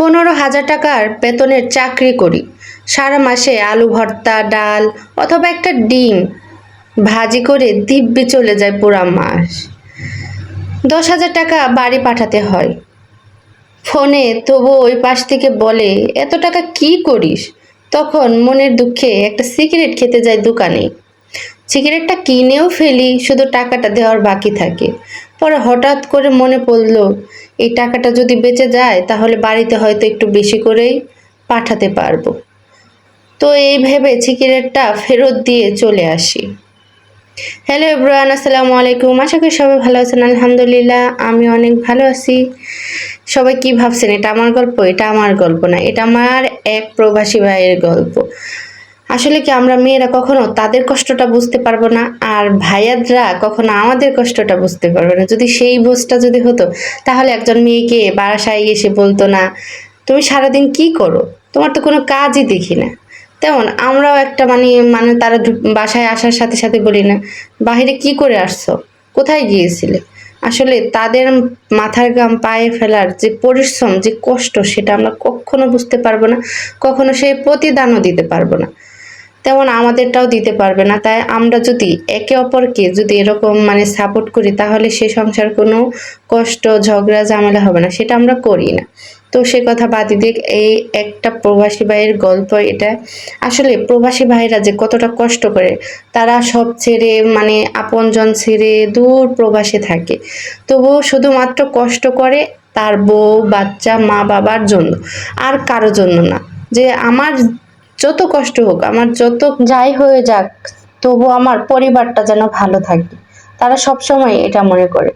পনেরো হাজার টাকার বেতনের চাকরি করি। সারা মাসে আলু ভর্তা, ডাল অথবা একটা ডিম ভাজি করে দিব্যি চলে যায় পুরা মাস। দশ হাজার টাকা বাড়ি পাঠাতে হয়। ফোনে তবু ওই পাশ থেকে বলে, এত টাকা কি করিস? তখন মনের দুঃখে একটা সিগারেট খেতে যায় দোকানে। সিগারেটটা কিনেও ফেলি, শুধু টাকাটা দেওয়ার বাকি থাকে। পরে হঠাৎ করে মনে পড়ল, এই টাকাটা যদি বেঁচে যায়, তাহলে বাড়িতে হয়তো একটু বেশি করেই পাঠাতে পারব। তো এই ভেবে সিগারেটটা ফেরত দিয়ে চলে আসি। হ্যালো এব্রান আসসালামু আলাইকুম। আশা করি সবাই ভালো আছেন, আলহামদুলিল্লাহ। আমি অনেক ভালো আছি। সবাই কি ভাবছেন, এটা আমার গল্প? এটা আমার গল্প না, এটা আমার এক প্রবাসী ভাইয়ের গল্প। আসলে কি আমরা মেয়েরা কখনো তাদের কষ্টটা বুঝতে পারব না? আর ভাইয়াদরা কখনো আমাদের কষ্টটা বুঝতে পারবে না? যদি সেই বোঝটা যদি হতো, তাহলে একজন মেয়েকে বাসায় এসে বলতো না, তুমি সারাদিন কি করো? তোমার তো কোনো কাজই দেখি না। তেমন আমরাও একটা মানে মানে তারা বাসায় আসার সাথে সাথে বলি না, বাহিরে কি করে আসছো? কোথায় গিয়েছিলে? আসলে তাদের মাথার গাম পায়ে ফেলার যে পরিশ্রম, যে কষ্ট, সেটা আমরা কখনো বুঝতে পারব না, কখনো সেই প্রতিদানও দিতে পারব না। তেমন আমাদেরটাও দিতে পারবে না। তাই আমরা যদি একে অপরকে যদি এরকম মানে সাপোর্ট করি, তাহলে সে সংসার কোনো কষ্ট, ঝগড়া, ঝামেলা হবে না। সেটা আমরা করি না। তো সে কথা বাদই দিক এই একটা প্রবাসী ভাইয়ের গল্প এটা। আসলে প্রবাসী ভাইরা যে কতটা কষ্ট করে, তারা সব ছেড়ে মানে আপনজন ছেড়ে দূর প্রবাসে থাকে। তবুও শুধুমাত্র কষ্ট করে তার বউ, বাচ্চা মা বাবার জন্য, আর কারও জন্য না। যে আমার যত কষ্ট হোক, আমার যত যাই হয়ে যাক, তবু আমার পরিবারটা যেন ভালো থাকে। তারা সব সময় এটা মনে করে।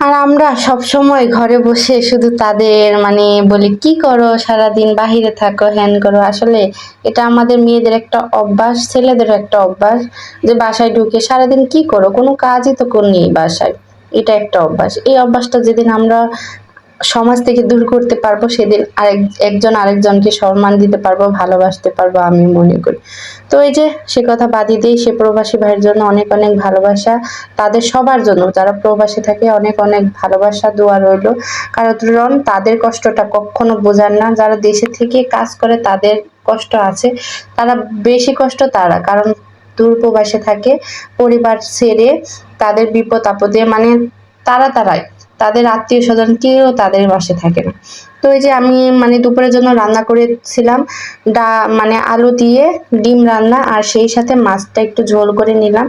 আর আমরা সব সময় ঘরে বসে শুধু তাদের মানে বলি, কি করো? সারাদিন বাহিরে থাকো হ্যান করো। আসলে এটা আমাদের মেয়েদের একটা অভ্যাস ছেলেদের একটা অভ্যাস যে বাসায় ঢুকে সারাদিন কি করো? কোনো কাজই তো নেই বাসায়। এটা একটা অভ্যাস। এই অভ্যাসটা যেদিন আমরা সমাজ থেকে দূর করতে পারব, সেদিন আরেক, একজন আরেকজনকে সম্মান দিতে পারব, ভালোবাসতে পারব আমি মনে করি। তো এই যে সে কথা বাদি দিই সে প্রবাসী ভাইয়ের জন্য অনেক অনেক ভালোবাসা তাদের সবার জন্য। যারা প্রবাসী থাকে অনেক অনেক ভালোবাসা, দোয়া রইল। কারণ তাদের কষ্টটা কখনো বোঝার না। যারা দেশে থেকে কাজ করে তাদের কষ্ট আছে, তারা বেশি কষ্ট তারা। কারণ দূর প্রবাসে থাকে, পরিবার ছেড়ে তাদের বিপদ আপদে মানে তারা তারাই। তাদের আত্মীয় স্বজন কেউ তাদের বাসে থাকে না। তো এই যে আমি মানে দুপুরের জন্য রান্না করেছিলাম, ডা মানে আলু দিয়ে ডিম রান্না আর সেই সাথে মাছটা একটু ঝোল করে নিলাম।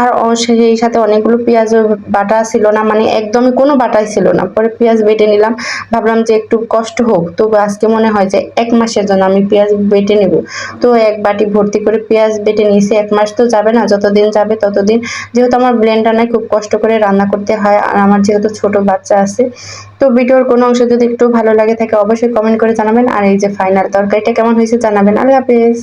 আর সেই সাথে অনেকগুলো পেঁয়াজ বাটা ছিল না মানে একদমই কোনো বাটাই ছিল না। পরে পেঁয়াজ বেটে নিলাম। ভাবলাম যে একটু কষ্ট হোক তো আজকে মনে হয় যে এক মাসের জন্য আমি পেঁয়াজ বেটে নেব। তো এক বাটি ভর্তি করে পেঁয়াজ বেটে নিয়েছি। এক মাস তো যাবে না, যতদিন যাবে ততদিন। যেহেতু আমার ব্লেন্ডার নাই, খুব কষ্ট করে রান্না করতে হয়। আর আমার যেহেতু ছোট বাচ্চা আছে, তো ভিডিওর কোনো অংশ যদি একটু ভালো লাগে থাকে অবশ্যই কমেন্ট করে জানাবেন। আর এই যে ফাইনাল তরকারিটা কেমন হয়েছে জানাবেন। আল্লাহ হাফেজ।